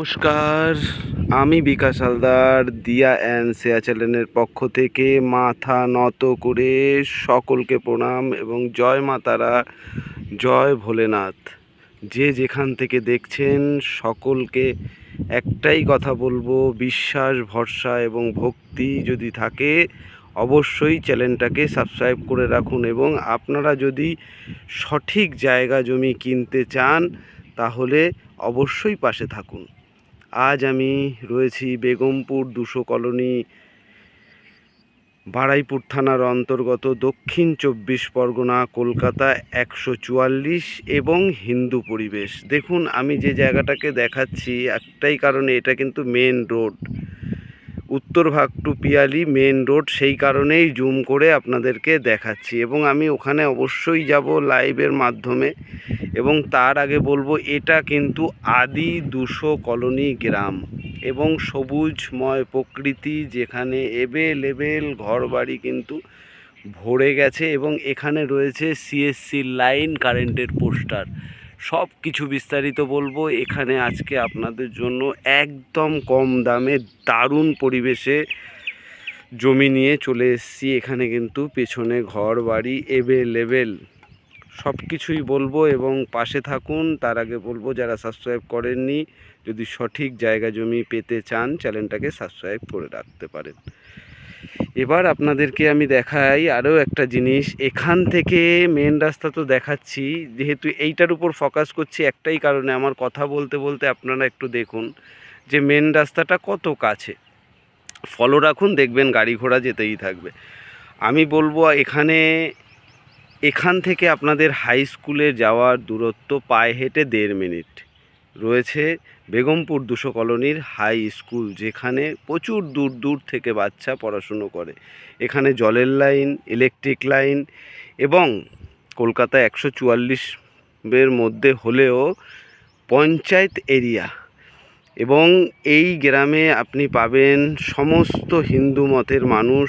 নমস্কার, আমি বিকাশ হালদার দিয়া অ্যান্ড শেয়া চ্যানেলের পক্ষ থেকে মাথা নত করে সকলকে প্রণাম এবং জয় মাতারা জয় ভোলেনাথ। যে যেখান থেকে দেখছেন সকলকে একটাই কথা বলব, বিশ্বাস, ভরসা এবং ভক্তি যদি থাকে, অবশ্যই চ্যানেলটাকে সাবস্ক্রাইব করে রাখুন এবং আপনারা যদি সঠিক জায়গা জমি কিনতে চান, তাহলে অবশ্যই পাশে থাকুন। আজ আমি রয়েছি বেগমপুর দুশো কলোনি বাড়াইপুর থানার অন্তর্গত দক্ষিণ চব্বিশ পরগনা, কলকাতা একশো চুয়াল্লিশ এবং হিন্দু পরিবেশ। দেখুন, আমি যে জায়গাটাকে দেখাচ্ছি, একটাই কারণে এটা কিন্তু মেন রোড উত্তর ভাগ টু পিয়ালি মেন রোড, সেই কারণেই জুম করে আপনাদেরকে দেখাচ্ছি। এবং আমি ওখানে অবশ্যই যাব লাইভের মাধ্যমে। এবং তার আগে বলব, এটা কিন্তু আদি দুশো কলোনি গ্রাম। এবং সবুজময় প্রকৃতি যেখানে এবেলেবেল ঘরবাড়ি কিন্তু ভরে গেছে। এবং এখানে রয়েছে সিএসসি লাইন কারেন্টের পোস্টার সব কিছু বিস্তারিত বলব। এখানে আজকে আপনাদের জন্য একদম কম দামে দারুণ পরিবেশে জমি নিয়ে চলে এসেছি। এখানে কিন্তু পেছনে ঘর বাড়ি এভেলেবেল সব কিছুই বলব এবং পাশে থাকুন। তার আগে বলব, যারা সাবস্ক্রাইব করেননি, যদি সঠিক জায়গা জমি পেতে চান চ্যানেলটাকে সাবস্ক্রাইব করে রাখতে পারেন। এবার আপনাদেরকে আমি দেখাই আরও একটা জিনিস। এখান থেকে মেন রাস্তা তো দেখাচ্ছি। যেহেতু এইটার উপর ফোকাস করছি, একটাই কারণে আমার কথা বলতে বলতে আপনারা একটু দেখুন যে মেন রাস্তাটা কত কাছে। ফলো রাখুন, দেখবেন গাড়ি ঘোড়া যেতেই থাকবে। আমি বলব এখানে, এখান থেকে আপনাদের হাই স্কুলে যাওয়ার দূরত্ব পায়ে হেঁটে দেড় মিনিট। রয়েছে বেগমপুর দুশো কলোনির হাই স্কুল, যেখানে প্রচুর দূর দূর থেকে বাচ্চা পড়াশুনো করে। এখানে জলের লাইন, ইলেকট্রিক লাইন এবং কলকাতা একশো চুয়াল্লিশের মধ্যে হলেও পঞ্চায়েত এরিয়া। এবং এই গ্রামে আপনি পাবেন সমস্ত হিন্দু মতের মানুষ,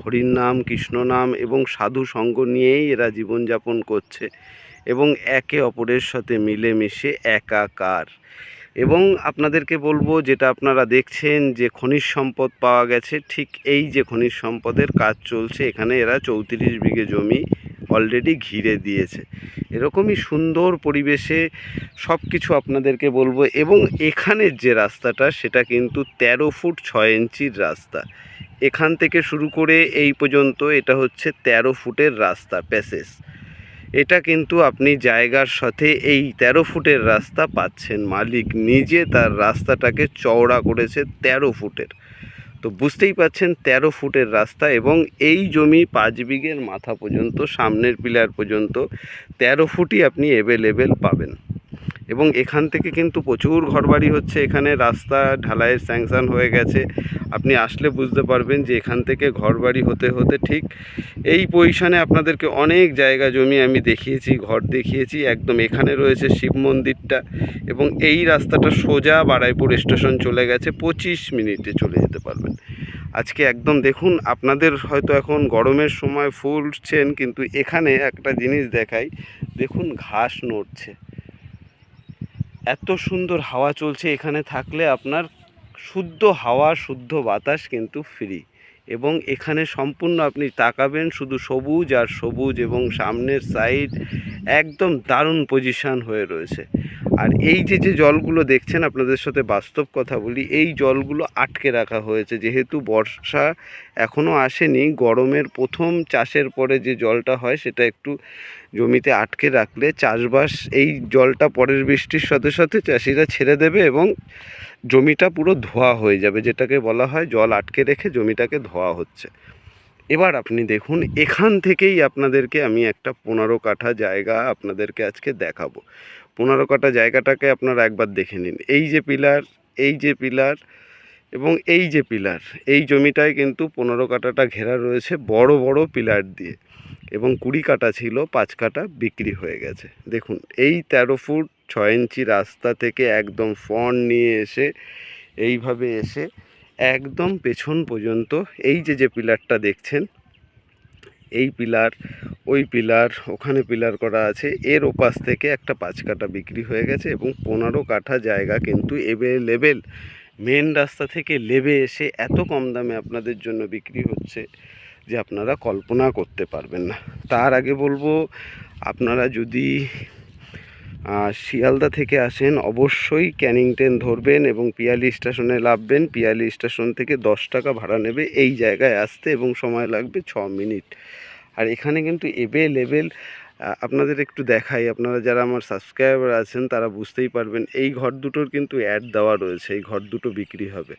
হরির নাম, কৃষ্ণ নাম এবং সাধু সঙ্গ নিয়েই এরা জীবনযাপন করছে এবং একে অপরের সাথে মিলেমিশে একাকার। এবং আপনাদেরকে বলব যেটা আপনারা দেখছেন যে খনিজ সম্পদ পাওয়া গেছে, ঠিক এই যে খনিজ সম্পদের কাজ চলছে, এখানে এরা চৌত্রিশ বিঘে জমি অলরেডি ঘিরে দিয়েছে। এরকমই সুন্দর পরিবেশে সব কিছু আপনাদেরকে বলব এবং এখানের যে রাস্তাটা, সেটা কিন্তু তেরো ফুট ছয় ইঞ্চির রাস্তা। এখান থেকে শুরু করে এই পর্যন্ত এটা হচ্ছে তেরো ফুটের রাস্তা, প্যাসেজ। এটা কিন্তু আপনি জায়গার সাথে এই তেরো ফুটের রাস্তা পাচ্ছেন মালিক। নিজে তার রাস্তাটাকে চওড়া করেছে তেরো ফুটের। তো বুঝতেই পাচ্ছেন তেরো ফুটের রাস্তা এবং এই জমি পাঁচ বিঘের মাথা পর্যন্ত, সামনের পিলার পর্যন্ত তেরো ফুটই আপনি অ্যাভেলেবেল পাবেন। এবং এখান থেকে কিন্তু প্রচুর ঘরবাড়ি হচ্ছে। এখানে রাস্তা, ঢালাইয়ের স্যাংশন হয়ে গেছে। আপনি আসলে বুঝতে পারবেন যে এখান থেকে ঘরবাড়ি হতে হতে ঠিক এই পজিশনে আপনাদেরকে অনেক জায়গা জমি আমি দেখিয়েছি, ঘর দেখিয়েছি। একদম এখানে রয়েছে শিব মন্দিরটা এবং এই রাস্তাটা সোজা বারাইপুর স্টেশন চলে গেছে। পঁচিশ মিনিটে চলে যেতে পারবেন। আজকে একদম দেখুন, আপনাদের হয়তো এখন গরমের সময় ফুলছেন, কিন্তু এখানে একটা জিনিস দেখাই। দেখুন, ঘাস নড়ছে। এত সুন্দর হাওয়া চলছে এখানে থাকলে আপনার শুদ্ধ হাওয়া শুদ্ধ বাতাস কিন্তু ফ্রি এবং এখানে সম্পূর্ণ আপনি তাকাবেন, শুধু সবুজ আর সবুজ এবং সামনের সাইড একদম দারুণ পজিশান হয়ে রয়েছে। আর এই যে যে জলগুলো দেখছেন, আপনাদের সাথে বাস্তব কথা বলি, এই জলগুলো আটকে রাখা হয়েছে। যেহেতু বর্ষা এখনও আসেনি, গরমের প্রথম চাষের পরে যে জলটা হয়, সেটা একটু জমিতে আটকে রাখলে চাষবাস, এই জলটা পরের বৃষ্টির সাথে সাথে চাষিরা ছেড়ে দেবে এবং জমিটা পুরো ধোয়া হয়ে যাবে, যেটাকে বলা হয় জল আটকে রেখে জমিটাকে ধোয়া হচ্ছে। এবার আপনি দেখুন, এখান থেকেই আপনাদেরকে আমি একটা পনেরো কাঠা জায়গা আপনাদেরকে আজকে দেখাবো। পনেরো কাঠা জায়গাটাকে আপনারা একবার দেখে নিন। এই যে পিলার, এই যে পিলার এবং এই যে পিলার, এই জমিটায় কিন্তু পনেরো কাঠাটা ঘেরা রয়েছে বড় বড় পিলার দিয়ে। এবং কুড়ি কাটা ছিল, পাঁচ কাটা বিক্রি হয়ে গেছে। দেখুন, এই তেরো ফুট ছয় ইঞ্চি রাস্তা থেকে একদম ফন নিয়ে এসে, এইভাবে এসে একদম পেছন পর্যন্ত এই যে যে পিলারটা দেখছেন, এই পিলার, ওই পিলার, ওখানে পিলার করা আছে, এর ওপাশ থেকে একটা পাঁচ কাঠা বিক্রি হয়ে গেছে এবং পনেরো কাঠা জায়গা কিন্তু এভেলেবেল মেন রাস্তা থেকে লেবে এসে এত কম দামে আপনাদের জন্য বিক্রি হচ্ছে। যে আপনারা কল্পনা করতে পারবেন না। তার আগে বলব, আপনারা যদি শিয়ালদা থেকে আসেন, অবশ্যই ক্যানিং ট্রেন ধরবেন এবং পিয়ালি স্টেশনে লাভবেন পিয়ালি স্টেশন থেকে দশ টাকা ভাড়া নেবে, এই জায়গায় আসতে এবং সময় লাগবে ছ মিনিট। আর এখানে কিন্তু এভেলেবেল আপনাদের একটু দেখাই। আপনারা যারা আমার সাবস্ক্রাইবার আছেন, তারা বুঝতেই পারবেন, এই ঘর দুটোর কিন্তু অ্যাড দেওয়া রয়েছে, এই ঘর দুটো বিক্রি হবে।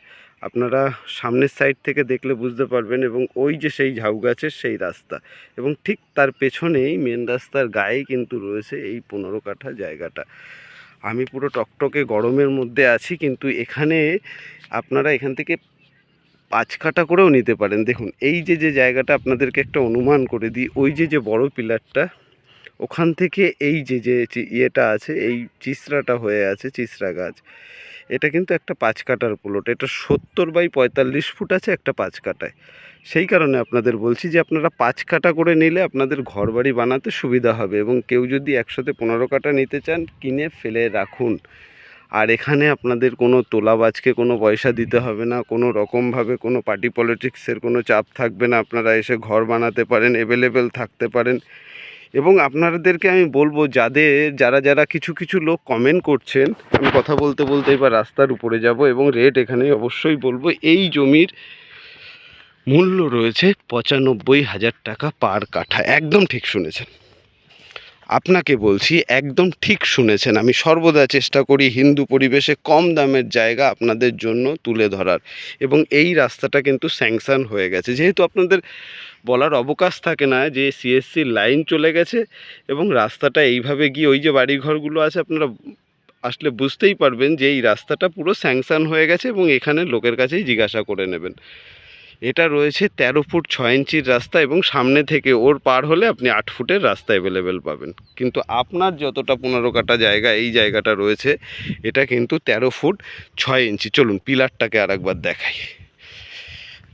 আপনারা সামনের সাইড থেকে দেখলে বুঝতে পারবেন এবং ওই যে সেই ঝাউ গাছের সেই রাস্তা। এবং ঠিক তার পেছনেই মেন রাস্তার গায়ে কিন্তু রয়েছে এই পনেরো কাঠা জায়গাটা। আমি পুরো টকটকে গরমের মধ্যে আছি, কিন্তু এখানে আপনারা এখান থেকে পাঁচ কাটা করেও নিতে পারেন। দেখুন, এই যে যে জায়গাটা আপনাদেরকে একটা অনুমান করে দিই, ওই যে যে বড় পিলারটা ওখান থেকে এই যে যে ইয়েটা আছে, এই চিসড়াটা হয়ে আছে চিসড়া গাছ। এটা কিন্তু একটা পাঁচ কাটার প্লট এটা সত্তর বাই পঁয়তাল্লিশ ফুট আছে একটা পাঁচ কাটায়। সেই কারণে আপনাদের বলছি যে, আপনারা পাঁচ কাটা করে নিলে আপনাদের ঘর বাড়ি বানাতে সুবিধা হবে এবং কেউ যদি একসাথে পনেরো কাটা নিতে চান, কিনে ফেলে রাখুন। আর এখানে আপনাদের কোনো তোলাবাজকে কোনো পয়সা দিতে হবে না। কোনো রকমভাবে কোনো পার্টি পলিটিক্সের কোনো চাপ থাকবে না। আপনারা এসে ঘর বানাতে পারেন অ্যাভেলেবেল থাকতে পারেন। এবং আপনাদেরকে আমি বলব যাদের যারা যারা কিছু কিছু লোক কমেন্ট করছেন, আমি কথা বলতে বলতে এবার রাস্তার উপরে যাব এবং রেট এখানে অবশ্যই বলব, এই জমির মূল্য রয়েছে পঁচানব্বই হাজার টাকা পার কাঠা। একদম ঠিক শুনেছেন। আপনাকে বলছি, একদম ঠিক শুনেছেন। আমি সর্বদা চেষ্টা করি হিন্দু পরিবেশে কম দামের জায়গা আপনাদের জন্য তুলে ধরার। এবং এই রাস্তাটা কিন্তু স্যাংশন হয়ে গেছে। যেহেতু আপনাদের বলার অবকাশ থাকে না যে সিএসসি লাইন চলে গেছে এবং রাস্তাটা এইভাবে গিয়ে ওই যে বাড়িঘরগুলো আছে, আপনারা আসলে বুঝতেই পারবেন যে এই রাস্তাটা পুরো স্যাংশান হয়ে গেছে এবং এখানে লোকের কাছেই জিজ্ঞাসা করে নেবেন। এটা রয়েছে তেরো ফুট ছ ইঞ্চির রাস্তা এবং সামনে থেকে ওর পার হলে আপনি আট ফুটের রাস্তা অ্যাভেলেবেল পাবেন। কিন্তু আপনার যতটা পনেরো কাটা জায়গা এই জায়গাটা রয়েছে, এটা কিন্তু তেরো ফুট ছয় ইঞ্চি। চলুন, পিলারটাকে আরেকবার দেখাই।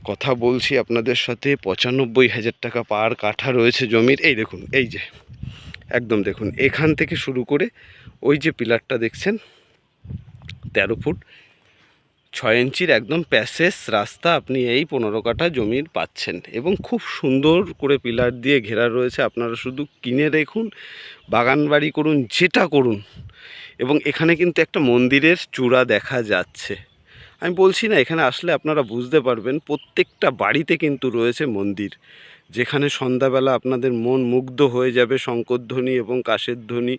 কথা বলছি আপনাদের সাথে, পঁচানব্বই হাজার টাকা পার কাঠা রয়েছে জমির। এই দেখুন, এই যে, একদম দেখুন, এখান থেকে শুরু করে ওই যে পিলারটা দেখছেন, তেরো ফুট, ছয় ইঞ্চির একদম প্যাসেজ রাস্তা আপনি এই পনেরো কাঠা জমির পাচ্ছেন। এবং খুব সুন্দর করে পিলার দিয়ে ঘেরা রয়েছে, আপনারা শুধু কিনে দেখুন, বাগান বাড়ি করুন, যেটা করুন। এবং এখানে কিন্তু একটা মন্দিরের চূড়া দেখা যাচ্ছে। আমি বলছি না, এখানে আসলে আপনারা বুঝতে পারবেন, প্রত্যেকটা বাড়িতে কিন্তু রয়েছে মন্দির। যেখানে সন্ধ্যাবেলা আপনাদের মন মুগ্ধ হয়ে যাবে শঙ্করধ্বনি এবং কাশের ধ্বনি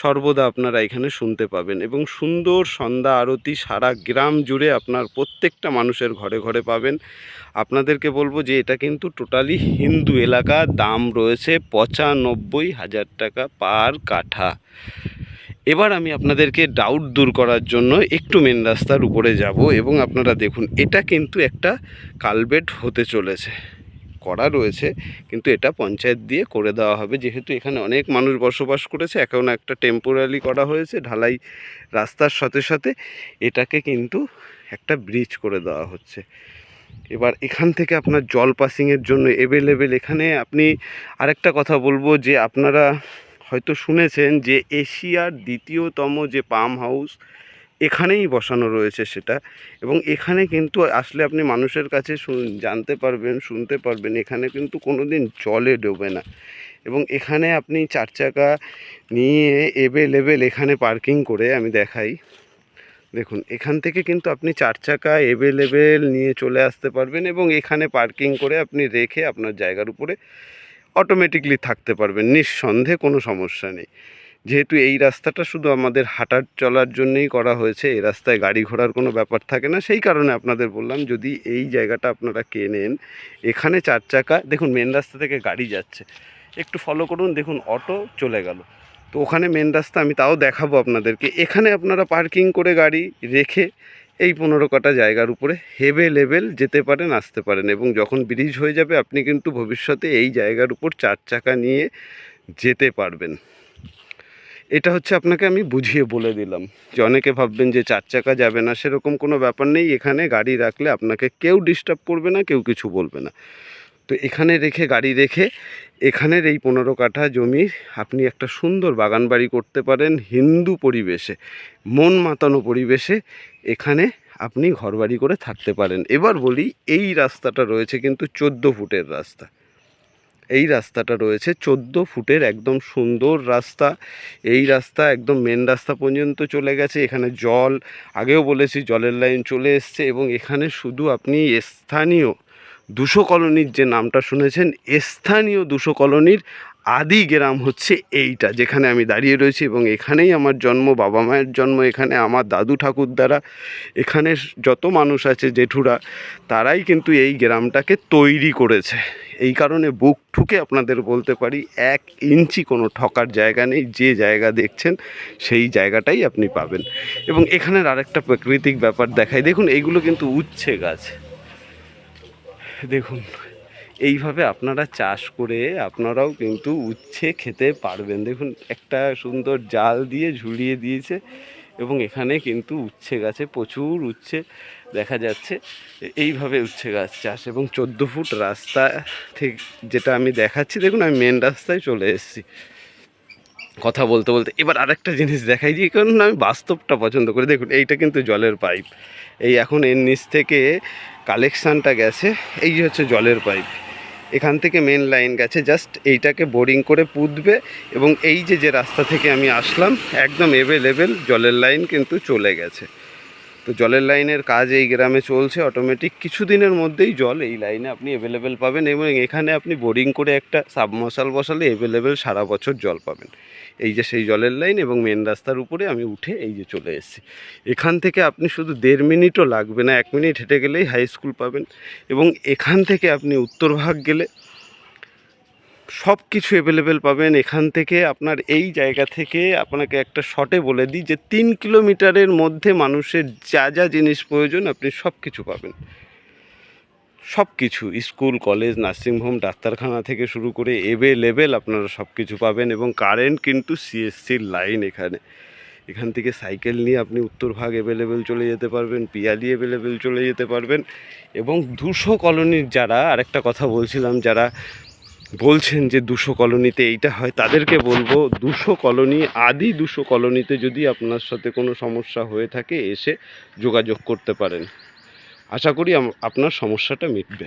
সর্বদা আপনারা এখানে শুনতে পাবেন এবং সুন্দর সন্ধ্যা আরতি সারা গ্রাম জুড়ে আপনার প্রত্যেকটা মানুষের ঘরে ঘরে পাবেন। আপনাদেরকে বলব যে এটা কিন্তু টোটালি হিন্দু এলাকা, দাম রয়েছে পঁচানব্বই হাজার টাকা পার কাঠা। এবার আমি আপনাদেরকে ডাউট দূর করার জন্য একটু মেন রাস্তার উপরে যাব এবং আপনারা দেখুন, এটা কিন্তু একটা কালবেট হতে চলেছে। করা রয়েছে, কিন্তু এটা পঞ্চায়েত দিয়ে করে দেওয়া হবে। যেহেতু এখানে অনেক মানুষ বসবাস করেছে এখন একটা টেম্পোরারি করা হয়েছে, ঢালাই রাস্তার সাথে সাথে এটাকে কিন্তু একটা ব্রিজ করে দেওয়া হচ্ছে। এবার এখান থেকে আপনার জল পাসিংয়ের জন্য অ্যাভেলেবেল এখানে আপনি আরেকটা কথা বলব যে আপনারা হয়তো শুনেছেন যে এশিয়ার দ্বিতীয়তম যে পাম হাউস, এখানেই বসানো রয়েছে সেটা। এবং এখানে কিন্তু আসলে আপনি মানুষের কাছে জানতে পারবেন, শুনতে পারবেন, এখানে কিন্তু কোনো দিন জলে ডোবে না। এবং এখানে আপনি চার চাকা নিয়ে এভেলেবেল এখানে পার্কিং করে আমি দেখাই। দেখুন, এখান থেকে কিন্তু আপনি চার চাকা এভেলেবেল নিয়ে চলে আসতে পারবেন এবং এখানে পার্কিং করে আপনি রেখে আপনার জায়গার উপরে অটোমেটিকলি থাকতে পারবেন, নিঃসন্দেহে কোনো সমস্যা নেই। যেহেতু এই রাস্তাটা শুধু আমাদের হাঁটার চলার জন্যই করা হয়েছে, এই রাস্তায় গাড়ি ঘোড়ার কোনো ব্যাপার থাকে না। সেই কারণে আপনাদের বললাম, যদি এই জায়গাটা আপনারা কেনেন, এখানে চার চাকা, দেখুন মেন রাস্তা থেকে গাড়ি যাচ্ছে। একটু ফলো করুন, দেখুন অটো চলে গেল। তো ওখানে মেন রাস্তা, আমি তাও দেখাবো আপনাদেরকে। এখানে আপনারা পার্কিং করে গাড়ি রেখে এই পনেরো কাটা জায়গার উপরে হেভে লেভেল যেতে পারেন, আসতে পারেন এবং যখন ব্রিজ হয়ে যাবে, আপনি কিন্তু ভবিষ্যতে এই জায়গার উপর চার চাকা নিয়ে যেতে পারবেন। এটা হচ্ছে আপনাকে আমি বুঝিয়ে বলে দিলাম যে অনেকে ভাববেন যে চার চাকা যাবে না, সেরকম কোনো ব্যাপার নেই। এখানে গাড়ি রাখলে আপনাকে কেউ ডিস্টার্ব করবে না, কেউ কিছু বলবে না। তো এখানে রেখে, গাড়ি রেখে এখানের এই পনেরো কাঠা জমি আপনি একটা সুন্দর বাগান বাড়ি করতে পারেন হিন্দু পরিবেশে, মন মাতানো পরিবেশে। এখানে আপনি ঘরবাড়ি করে থাকতে পারেন। এবার বলি, এই রাস্তাটা রয়েছে কিন্তু চোদ্দ ফুটের রাস্তা। এই রাস্তাটা রয়েছে চোদ্দ ফুটের একদম সুন্দর রাস্তা। এই রাস্তা একদম মেন রাস্তা পর্যন্ত চলে গেছে। এখানে জল, আগেও বলেছি জলের লাইন চলে এসছে এবং এখানে শুধু আপনি স্থানীয় দুশো কলোনির যে নামটা শুনেছেন, স্থানীয় দুশো কলোনির আদি গ্রাম হচ্ছে এইটা, যেখানে আমি দাঁড়িয়ে রয়েছি এবং এখানেই আমার জন্ম, বাবা মায়ের জন্ম, এখানে আমার দাদু ঠাকুর দ্বারা, এখানে যত মানুষ আছে, জেঠুরা, তারাই কিন্তু এই গ্রামটাকে তৈরি করেছে। এই কারণে বুক ঠুকে আপনাদের বলতে পারি, এক ইঞ্চি কোনো ঠকার জায়গা নেই, যে জায়গা দেখছেন, সেই জায়গাটাই আপনি পাবেন। এবং এখানের আরেকটা প্রাকৃতিক ব্যাপার দেখায় দেখুন, এইগুলো কিন্তু উচ্ছে গাছ। দেখুন এইভাবে আপনারা চাষ করে আপনারাও কিন্তু উচ্ছে খেতে পারবেন। দেখুন, একটা সুন্দর জাল দিয়ে ঝুলিয়ে দিয়েছে এবং এখানে কিন্তু উচ্ছে গাছে প্রচুর উচ্ছে দেখা যাচ্ছে। এইভাবে উচ্ছে গাছ চাষ এবং চোদ্দ ফুট রাস্তা থেকে যেটা আমি দেখাচ্ছি, দেখুন, আমি মেন রাস্তায় চলে এসেছি। কথা বলতে বলতে এবার আরেকটা জিনিস দেখাই, যে কারণ আমি বাস্তবটা পছন্দ করি। দেখুন, এইটা কিন্তু জলের পাইপ। এই এখন এর নিচ থেকে কালেকশানটা গেছে, এই হচ্ছে জলের পাইপ। এখান থেকে মেন লাইন গেছে। জাস্ট এইটাকে বোরিং করে পুঁতবে এবং এই যে যে রাস্তা থেকে আমি আসলাম, একদম এভেলেবেল জলের লাইন কিন্তু চলে গেছে। তো জলের লাইনের কাজ এই গ্রামে চলছে অটোমেটিক কিছু দিনের মধ্যেই জল এই লাইনে আপনি অ্যাভেলেবেল পাবেন এবং এখানে আপনি বোরিং করে একটা সাবমশাল বসালে অ্যাভেলেবেল সারা বছর জল পাবেন। এই যে সেই জলের লাইন এবং মেন রাস্তার উপরে আমি উঠে এই যে চলে এসেছি। এখান থেকে আপনি শুধু দেড় মিনিটও লাগবে না, এক মিনিট হেঁটে গেলেই হাই স্কুল পাবেন এবং এখান থেকে আপনি উত্তরভাগ গেলে সব কিছু অ্যাভেলেবেল পাবেন। এখান থেকে আপনার এই জায়গা থেকে আপনাকে একটা শটে বলে দিই যে তিন কিলোমিটারের মধ্যে মানুষের যা যা জিনিস প্রয়োজন আপনি সব কিছু পাবেন। সব কিছু স্কুল, কলেজ নার্সিংহোম ডাক্তারখানা থেকে শুরু করে এভেলেবেল আপনারা সব কিছু পাবেন এবং কারেন্ট কিন্তু সিএসসির লাইন এখানে। এখান থেকে সাইকেল নিয়ে আপনি উত্তরভাগ অ্যাভেলেবেল চলে যেতে পারবেন, পিয়ালি অ্যাভেলেবেল চলে যেতে পারবেন এবং দুশো কলোনির যারা, আরেকটা কথা বলছিলাম, যারা বলছেন যে দুশো কলোনিতে এইটা হয়, তাদেরকে বলব দুশো কলোনি, আদি দুশো কলোনিতে যদি আপনার সাথে কোনো সমস্যা হয়ে থাকে, এসে যোগাযোগ করতে পারেন। আশা করি আপনার সমস্যাটা মিটবে।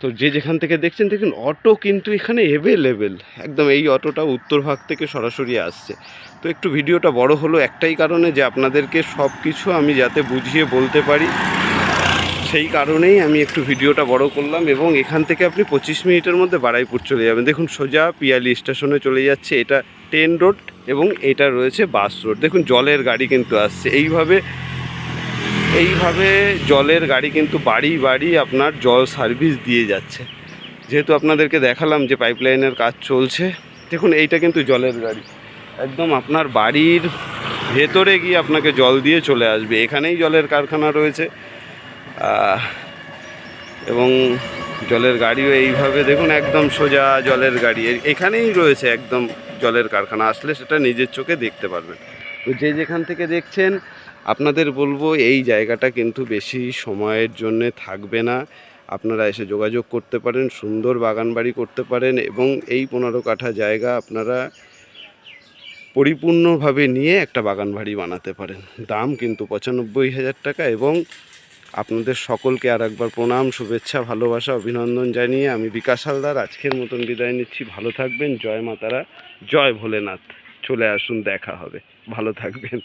তো যে যেখান থেকে দেখছেন, দেখুন, অটো কিন্তু এখানে অ্যাভেলেবেল একদম এই অটোটা উত্তরভাগ থেকে সরাসরি আসছে। তো একটু ভিডিওটা বড় হলো একটাই কারণে যে আপনাদেরকে সব কিছু আমি যাতে বুঝিয়ে বলতে পারি, সেই কারণেই আমি একটু ভিডিওটা বড় করলাম এবং এখান থেকে আপনি পঁচিশ মিনিটের মধ্যে বারাইপুর চলে যাবেন। দেখুন, সোজা পিয়ালি স্টেশনে চলে যাচ্ছে। এটা ট্রেন রোড এবং এটা রয়েছে বাস রোড দেখুন, জলের গাড়ি কিন্তু আসছে। এইভাবে এইভাবে জলের গাড়ি কিন্তু বাড়ি বাড়ি আপনার জল সার্ভিস দিয়ে যাচ্ছে। যেহেতু আপনাদেরকে দেখালাম যে পাইপলাইনের কাজ চলছে, দেখুন এইটা কিন্তু জলের গাড়ি। একদম আপনার বাড়ির ভেতরে গিয়ে আপনাকে জল দিয়ে চলে আসবে। এখানেই জলের কারখানা রয়েছে। এবং জলের গাড়িও এইভাবে দেখুন একদম সোজা জলের গাড়ি। এখানেই রয়েছে একদম জলের কারখানা। আসলে সেটা নিজের চোখে দেখতে পারবেন। তো যে যেখান থেকে দেখছেন আপনাদের বলব এই জায়গাটা কিন্তু বেশি সময়ের জন্যে থাকবে না। আপনারা এসে যোগাযোগ করতে পারেন, সুন্দর বাগান বাড়ি করতে পারেন এবং এই পনেরো কাঠা জায়গা আপনারা পরিপূর্ণভাবে নিয়ে একটা বাগান বাড়ি বানাতে পারেন। দাম কিন্তু পঁচানব্বই হাজার টাকা এবং আপনাদের সকলকে আর একবার প্রণাম, শুভেচ্ছা, ভালোবাসা, অভিনন্দন জানিয়ে আমি বিকাশ হালদার। আজকের মতন বিদায় নিচ্ছি। ভালো থাকবেন। জয় মাতারা। জয় ভোলেনাথ। চলে আসুন, দেখা হবে। ভালো থাকবেন।